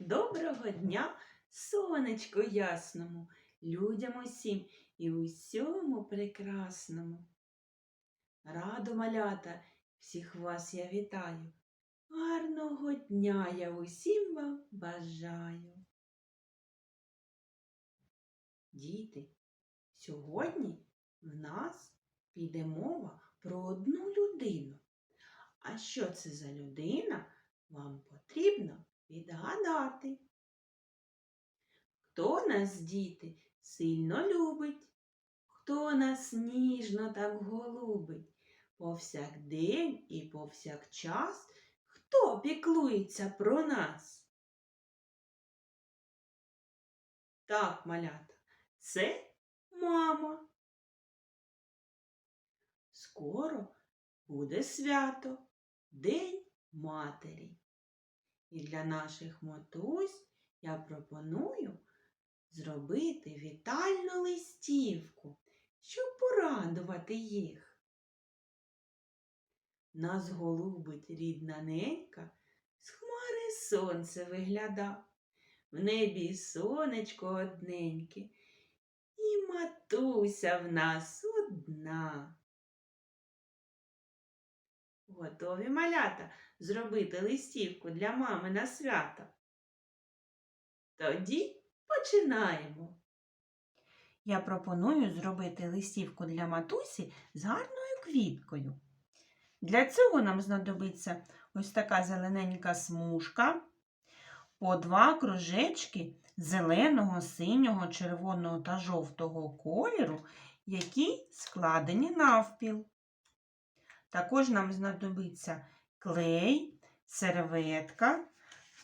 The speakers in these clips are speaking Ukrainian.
доброго дня, сонечко ясному, людям усім і усьому прекрасному. Радо малята, всіх вас я вітаю. Гарного дня я усім вам бажаю. Діти, сьогодні в нас піде мова про одну людину. А що це за людина, вам потрібно відгадати. Хто нас, діти, сильно любить, хто нас ніжно так голубить, повсякдень і повсякчас, хто піклується про нас? Так, малята, це мама. Скоро буде свято, День матері. І для наших матусь я пропоную зробити вітальну листівку, щоб порадувати їх. Нас голубить рідна ненька, з хмари сонце вигляда, в небі сонечко одненьке, і матуся в нас одна. Готові малята зробити листівку для мами на свято? Тоді починаємо. Я пропоную зробити листівку для матусі з гарною квіткою. Для цього нам знадобиться ось така зелененька смужка, по два кружечки зеленого, синього, червоного та жовтого кольору, які складені навпіл. Також нам знадобиться клей, серветка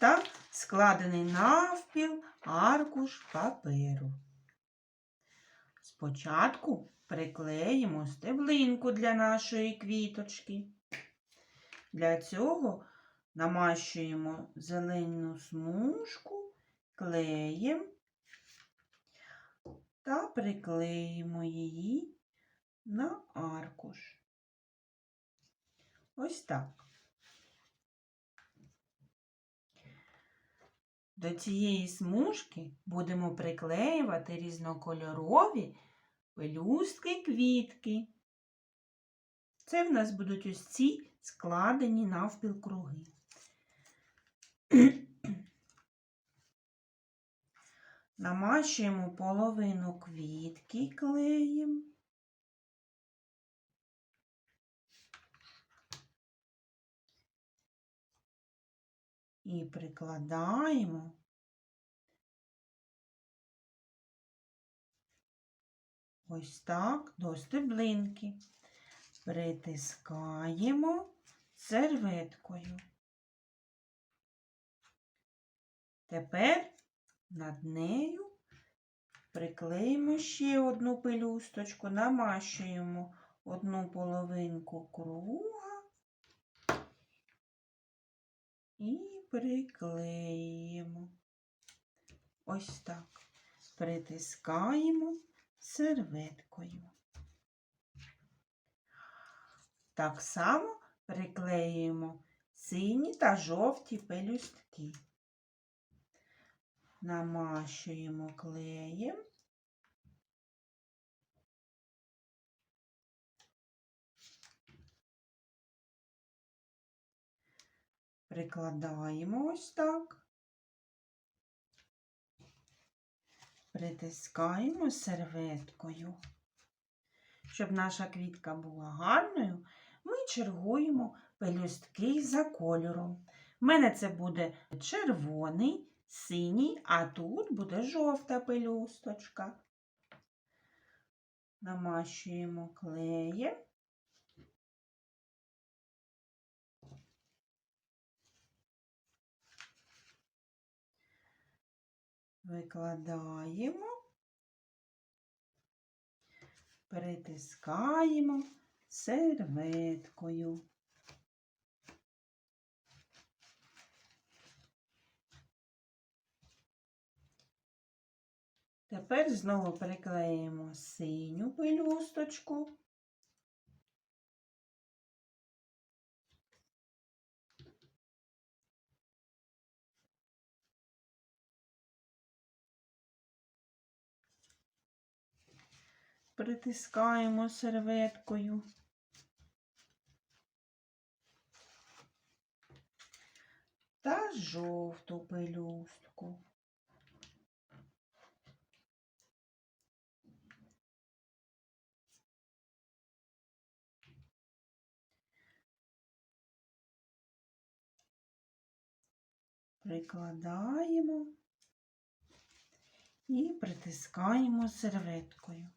та складений навпіл аркуш паперу. Спочатку приклеїмо стеблинку для нашої квіточки. Для цього намащуємо зелену смужку клеєм та приклеїмо її на аркуш. Ось так. До цієї смужки будемо приклеювати різнокольорові пелюстки квітки. Це в нас будуть ось ці складені навпіл круги. Намащуємо половину квітки клеєм. І прикладаємо ось так до стеблинки. Притискаємо серветкою. Тепер над нею приклеїмо ще одну пелюсточку, намащуємо одну половинку круга і приклеїмо. Ось так. Притискаємо серветкою. Так само приклеюємо сині та жовті пелюстки. Намащуємо клеєм. Прикладаємо ось так, притискаємо серветкою. Щоб наша квітка була гарною, ми чергуємо пелюстки за кольором. У мене це буде червоний, синій, а тут буде жовта пелюсточка. Намащуємо клеєм. Викладаємо, притискаємо серветкою. Тепер знову приклеїмо синю пелюсточку. Притискаємо серветкою. Та жовту пелюстку. Прикладаємо і притискаємо серветкою.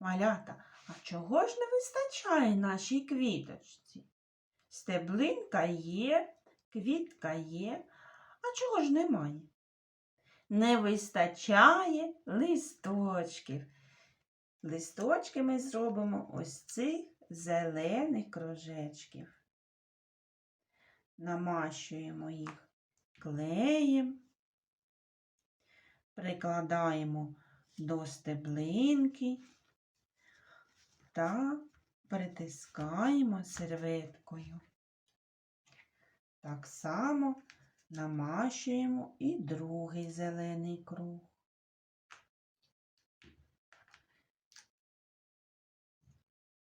Малята, а чого ж не вистачає нашій квіточці? Стеблинка є, квітка є, а чого ж немає? Не вистачає листочків. Листочки ми зробимо ось цих зелених кружечків. Намащуємо їх клеєм, прикладаємо до стеблинки та притискаємо серветкою. Так само намащуємо і другий зелений круг.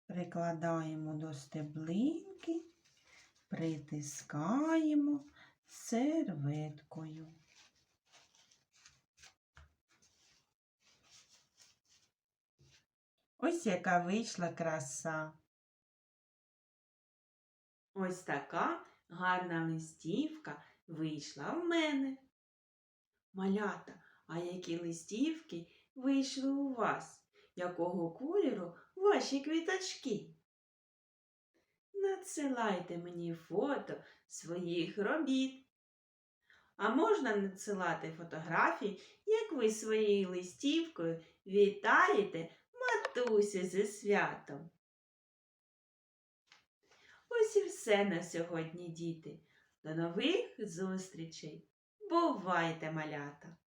Прикладаємо до стеблинки, притискаємо серветкою. Ось яка вийшла краса. Ось така гарна листівка вийшла в мене. Малята, а які листівки вийшли у вас? Якого кольору ваші квіточки? Надсилайте мені фото своїх робіт. А можна надсилати фотографії, як ви своєю листівкою вітаєте матусю зі святом. Ось і все на сьогодні, діти. До нових зустрічей. Бувайте, малята!